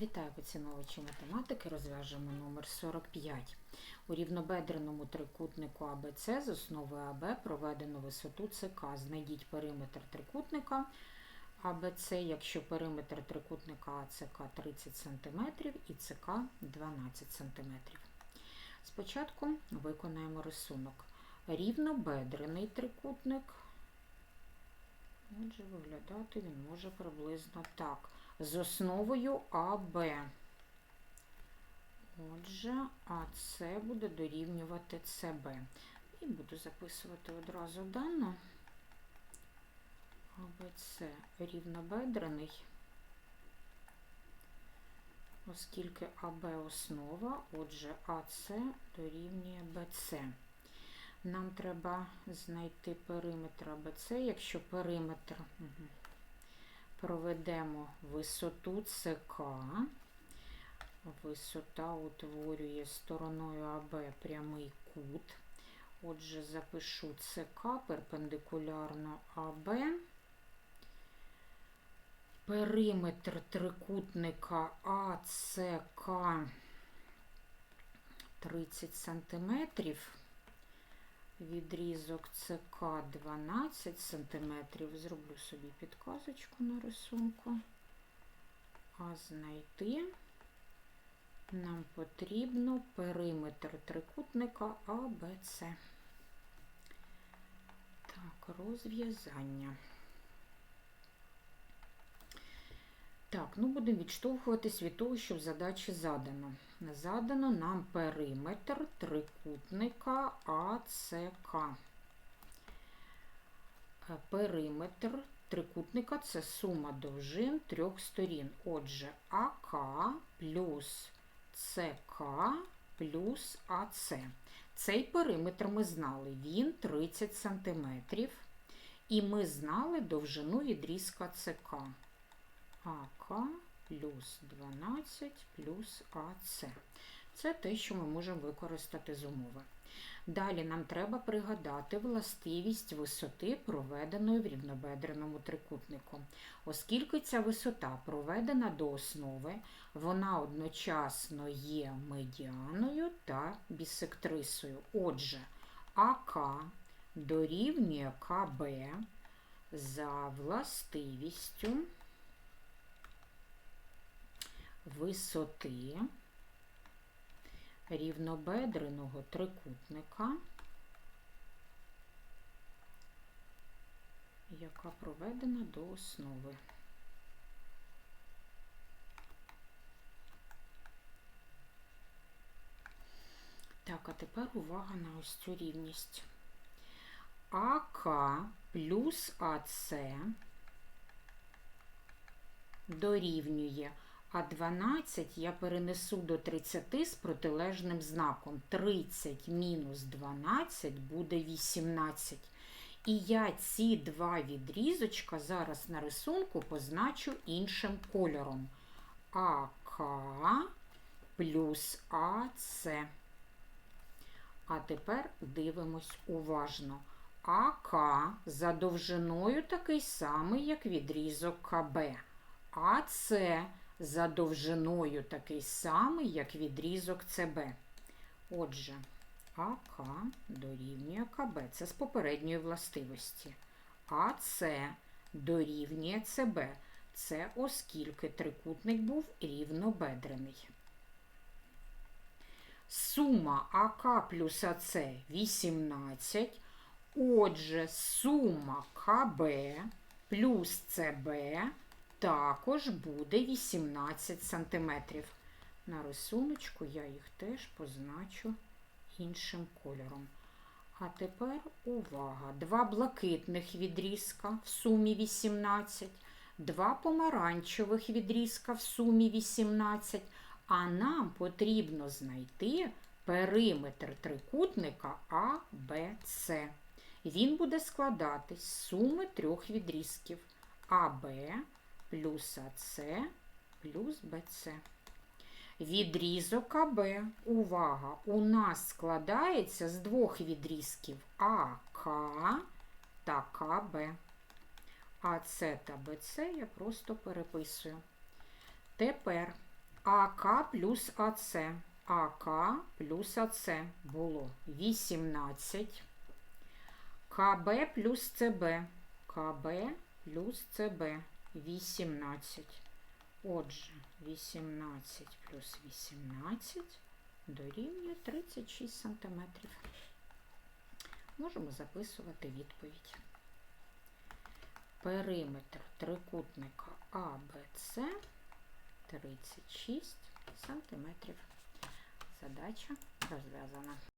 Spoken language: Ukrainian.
Вітаю поціновувачі математики. Розв'яжемо номер 45. У рівнобедреному трикутнику АБЦ з основи АБ проведено висоту ЦК. Знайдіть периметр трикутника АБЦ, якщо периметр трикутника АЦК 30 см і ЦК 12 см. Спочатку виконаємо рисунок. Рівнобедрений трикутник. Отже, виглядати він може приблизно так з основою АБ. Отже, АС буде дорівнювати СБ. І буду записувати одразу дано. АБЦ рівнобедрений, оскільки АБ основа, отже, АС дорівнює БЦ. Нам треба знайти периметр АБЦ, якщо периметр. Угу проведемо висоту ЦК. Висота утворює стороною АБ прямий кут. Отже, запишу ЦК перпендикулярно АБ. Периметр трикутника АЦК 30 сантиметрів відрізок ЦК 12 см. Зроблю собі підказочку на рисунку. А знайти нам потрібно периметр трикутника АБЦ. Так, розв'язання. Так, ну будемо відштовхуватись від того, що в задачі задано. Задано нам периметр трикутника АЦК. Е, периметр трикутника це сума довжин трьох сторін. Отже, АК плюс ЦК плюс АЦ. Цей периметр ми знали, він 30 см. І ми знали довжину відрізка ЦК. АК плюс 12 плюс АС. Це те, що ми можемо використати з умови. Далі нам треба пригадати властивість висоти, проведеної в рівнобедреному трикутнику. Оскільки ця висота проведена до основи, вона одночасно є медіаною та бісектрисою. Отже, АК дорівнює КБ за властивістю висоти рівнобедреного трикутника, яка проведена до основи. Так, а тепер увага на ось цю рівність. АК плюс АС дорівнює а 12 я перенесу до 30 з протилежним знаком. 30 мінус 12 буде 18. І я ці два відрізочка зараз на рисунку позначу іншим кольором. АК плюс АС. А тепер дивимось уважно. АК за довжиною такий самий, як відрізок КБ. АС за довжиною такий самий, як відрізок ЦБ. Отже, АК дорівнює КБ. Це з попередньої властивості. АС дорівнює ЦБ. Це оскільки трикутник був рівнобедрений. Сума АК плюс АЦ 18. Отже, сума КБ плюс ЦБ також буде 18 см. На рисуночку я їх теж позначу іншим кольором. А тепер увага! Два блакитних відрізка в сумі 18, два помаранчевих відрізка в сумі 18. А нам потрібно знайти периметр трикутника А, Б, С. Він буде складатись з суми трьох відрізків АБ плюс АС плюс БЦ. Відрізок АБ, увага, у нас складається з двох відрізків АК та КБ. АС та БЦ я просто переписую. Тепер АК плюс АЦ. АК плюс АЦ було 18. КБ плюс ЦБ. КБ плюс ЦБ 18. Отже, 18 плюс 18 дорівнює 36 сантиметрів. Можемо записувати відповідь. Периметр трикутника АБЦ 36 сантиметрів. Задача розв'язана.